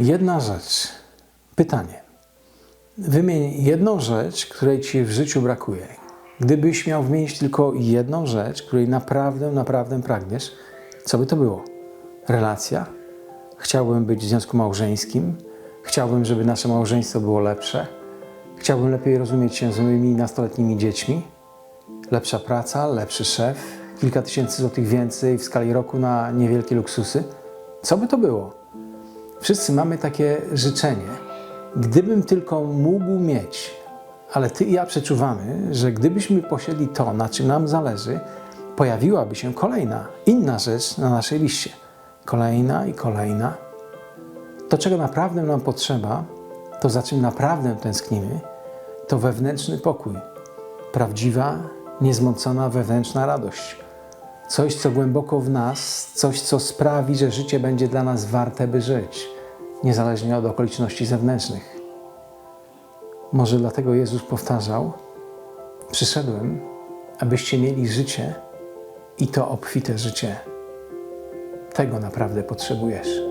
Jedna rzecz. Pytanie. Wymień jedną rzecz, której ci w życiu brakuje. Gdybyś miał wymienić tylko jedną rzecz, której naprawdę, naprawdę pragniesz, co by to było? Relacja? Chciałbym być w związku małżeńskim? Chciałbym, żeby nasze małżeństwo było lepsze? Chciałbym lepiej rozumieć się z moimi nastoletnimi dziećmi? Lepsza praca, lepszy szef, kilka tysięcy złotych więcej w skali roku na niewielkie luksusy? Co by to było? Wszyscy mamy takie życzenie. Gdybym tylko mógł mieć, ale ty i ja przeczuwamy, że gdybyśmy posiedli to, na czym nam zależy, pojawiłaby się kolejna, inna rzecz na naszej liście. Kolejna i kolejna. To, czego naprawdę nam potrzeba, to za czym naprawdę tęsknimy, to wewnętrzny pokój. Prawdziwa, niezmącona wewnętrzna radość. Coś, co głęboko w nas, coś, co sprawi, że życie będzie dla nas warte, by żyć, niezależnie od okoliczności zewnętrznych. Może dlatego Jezus powtarzał: Przyszedłem, abyście mieli życie i to obfite życie. Tego naprawdę potrzebujesz.